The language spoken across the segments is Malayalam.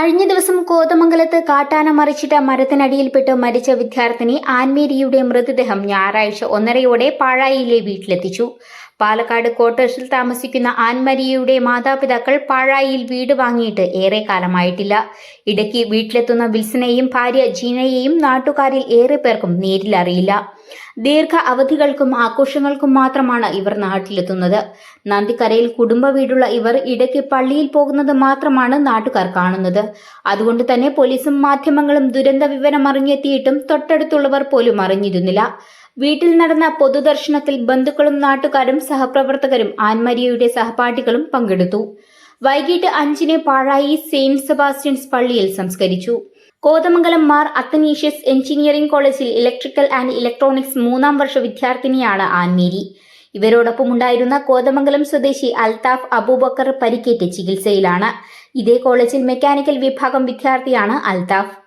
കഴിഞ്ഞ ദിവസം കോതമംഗലത്ത് കാട്ടാന മറിച്ചിട്ട മരത്തിനടിയിൽപ്പെട്ട് മരിച്ച വിദ്യാർത്ഥിനി ആൻമേരിയുടെ മൃതദേഹം ഞായറാഴ്ച ഒന്നരയോടെ പാഴായിലെ വീട്ടിലെത്തിച്ചു. പാലക്കാട് ക്വാർട്ടേഴ്സിൽ താമസിക്കുന്ന ആൻമരിയയുടെ മാതാപിതാക്കൾ പാഴായിൽ വീട് വാങ്ങിയിട്ട് ഏറെ കാലമായിട്ടില്ല ഇടയ്ക്ക് വീട്ടിലെത്തുന്ന വിൽസനെയും ഭാര്യ ജീനയെയും നാട്ടുകാരിൽ ഏറെ പേർക്കും നേരിലറിയില്ല ദീർഘ അവധികൾക്കും ആഘോഷങ്ങൾക്കും മാത്രമാണ് ഇവർ നാട്ടിലെത്തുന്നത്. നന്ദിക്കരയിൽ കുടുംബ വീടുള്ള ഇവർ ഇടയ്ക്ക് പള്ളിയിൽ പോകുന്നത് മാത്രമാണ് നാട്ടുകാർ കാണുന്നത്. അതുകൊണ്ട് തന്നെ പോലീസും മാധ്യമങ്ങളും ദുരന്ത വിവരം അറിഞ്ഞെത്തിയിട്ടും തൊട്ടടുത്തുള്ളവർ പോലും അറിഞ്ഞിരുന്നില്ല. വീട്ടിൽ നടന്ന പൊതുദർശനത്തിൽ ബന്ധുക്കളും നാട്ടുകാരും സഹപ്രവർത്തകരും ആൻമരിയയുടെ സഹപാഠികളും പങ്കെടുത്തു. വൈകിട്ട് അഞ്ചിന് പാഴായി സെയിന്റ് സെബാസ്റ്റ്യൻസ് പള്ളിയിൽ സംസ്കരിച്ചു. കോതമംഗലം മാർ അത്തനീഷ്യസ് എഞ്ചിനീയറിംഗ് കോളേജിൽ ഇലക്ട്രിക്കൽ ആൻഡ് ഇലക്ട്രോണിക്സ് മൂന്നാം വർഷ വിദ്യാർത്ഥിനിയാണ് ആൻമേരി. ഇവരോടൊപ്പം ഉണ്ടായിരുന്ന കോതമംഗലം സ്വദേശി അൽതാഫ് അബൂബക്കർ പരിക്കേറ്റ് ചികിത്സയിലാണ്. ഇതേ കോളേജിൽ മെക്കാനിക്കൽ വിഭാഗം വിദ്യാർത്ഥിയാണ് അൽതാഫ്.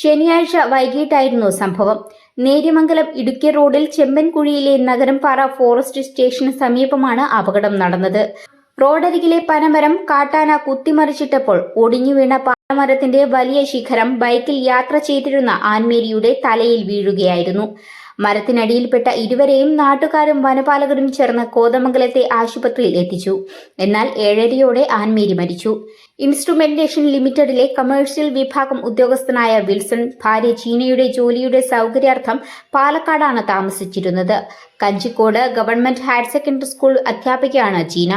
ശനിയാഴ്ച വൈകിട്ടായിരുന്നു സംഭവം. നേര്യമംഗലം ഇടുക്കി റോഡിൽ ചെമ്പൻകുഴിയിലെ നഗരംപാറ ഫോറസ്റ്റ് സ്റ്റേഷന് സമീപമാണ് അപകടം നടന്നത്. റോഡരികിലെ പനമരം കാട്ടാന കുത്തിമറിച്ചിട്ടപ്പോൾ ഒടിഞ്ഞു വീണ പാലമരത്തിന്റെ വലിയ ശിഖരം ബൈക്കിൽ യാത്ര ചെയ്തിരുന്ന ആൻമേരിയുടെ തലയിൽ വീഴുകയായിരുന്നു. മരത്തിനടിയിൽപ്പെട്ട ഇരുവരെയും നാട്ടുകാരും വനപാലകരും ചേർന്ന് കോതമംഗലത്തെ ആശുപത്രിയിൽ എത്തിച്ചു. എന്നാൽ ഏഴരയോടെ ആൻമേരി മരിച്ചു. ഇൻസ്ട്രുമെന്റേഷൻ ലിമിറ്റഡിലെ കമേഴ്സ്യൽ വിഭാഗം ഉദ്യോഗസ്ഥനായ വിൽസൺ ഭാര്യ ചീനയുടെ ജോലിയുടെ സൗകര്യാർത്ഥം പാലക്കാടാണ് താമസിച്ചിരുന്നത്. Kanjikode government higher secondary school അധ്യാപികയാണ് ചീന.